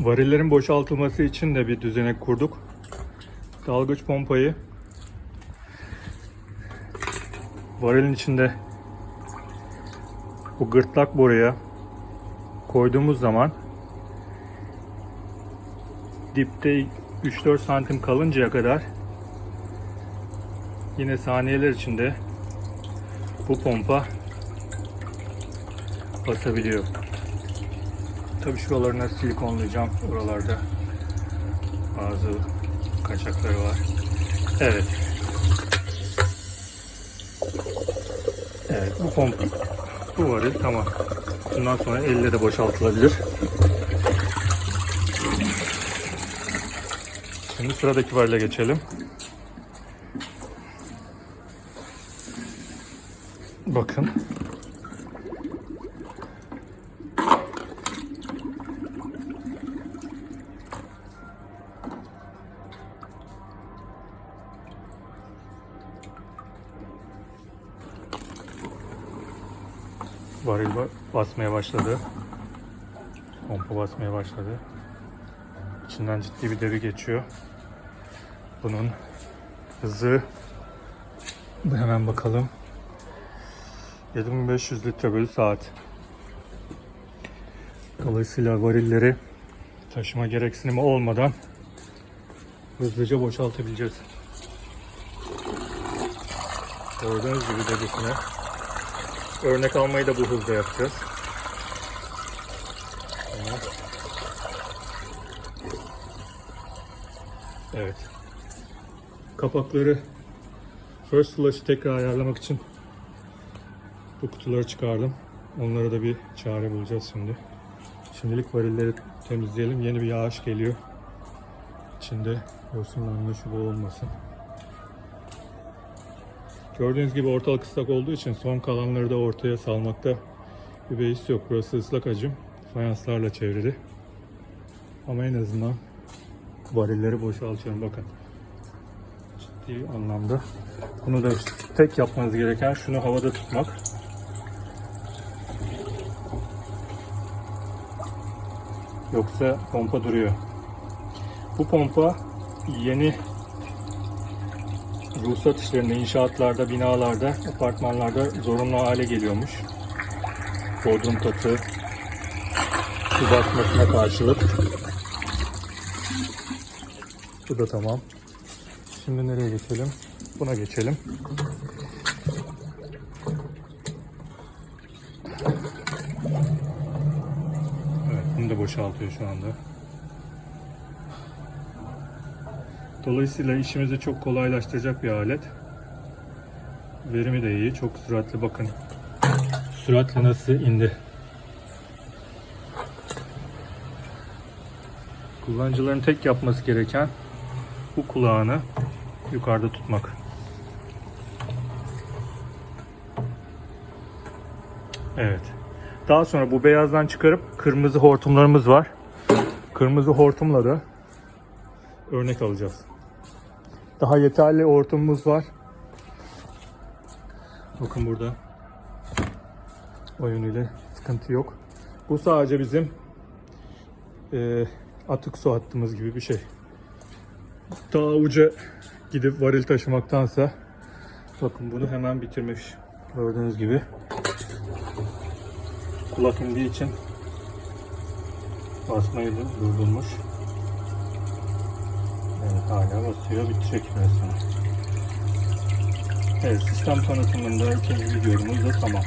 Varillerin boşaltılması için de bir düzenek kurduk. Dalgıç pompayı varilin içinde bu gırtlak boruya koyduğumuz zaman dipte 3-4 santim kalıncaya kadar yine saniyeler içinde bu pompa basabiliyor. Tabii şuralarına silikonlayacağım. Oralarda bazı kaçakları var. Evet. Evet bu pompa bu varil tamam. Bundan sonra elle de boşaltılabilir. Şimdi sıradaki varile geçelim. Bakın. Varil ba- basmaya başladı. Pompa basmaya başladı. İçinden ciddi bir deri geçiyor. Bunun hızı hemen bakalım. 7500 litre bölü saat. Dolayısıyla varilleri taşıma gereksinimi olmadan hızlıca boşaltabileceğiz. Gördüğünüz gibi derisine örnek almayı da bu hızda yapacağız. Evet. Kapakları First Flash'ı tekrar ayarlamak için bu kutuları çıkardım. Onlara da bir çare bulacağız şimdi. Şimdilik varilleri temizleyelim. Yeni bir yağış geliyor. İçinde yosunlanma şu olmasın. Gördüğünüz gibi ortalık ıslak olduğu için son kalanları da ortaya salmakta bir beis yok. Burası ıslak acım. Fayanslarla çevrili. Ama en azından varilleri boşaltıyorum. Bakın. Ciddi anlamda. Bunu da tek yapmanız gereken şunu havada tutmak. Yoksa pompa duruyor. Bu pompa yeni ruhsat işlerinde, inşaatlarda, binalarda, apartmanlarda zorunlu hale geliyormuş. Bodrum katı su basmasına karşılık. Bu da tamam. Şimdi nereye geçelim? Buna geçelim. Evet, bunu da boşaltıyor şu anda. Dolayısıyla işimizi çok kolaylaştıracak bir alet. Verimi de iyi. Çok süratli bakın. Süratle nasıl indi. Kullanıcıların tek yapması gereken bu kulağını yukarıda tutmak. Evet. Daha sonra bu beyazdan çıkarıp kırmızı hortumlarımız var. Kırmızı hortumları örnek alacağız. Daha yeterli hortumumuz var. Bakın burada. O yönüyle sıkıntı yok. Bu sadece bizim e, atık su hattımız gibi bir şey. Daha uca gidip varil taşımaktansa bakın bunu hemen bitirmiş. Gördüğünüz gibi. Kulak indiği için basmayı durdurmuş. Evet hala basıyor. Bitecek sonra. Evet sistem tanıtımında ikinci videomuz da tamam.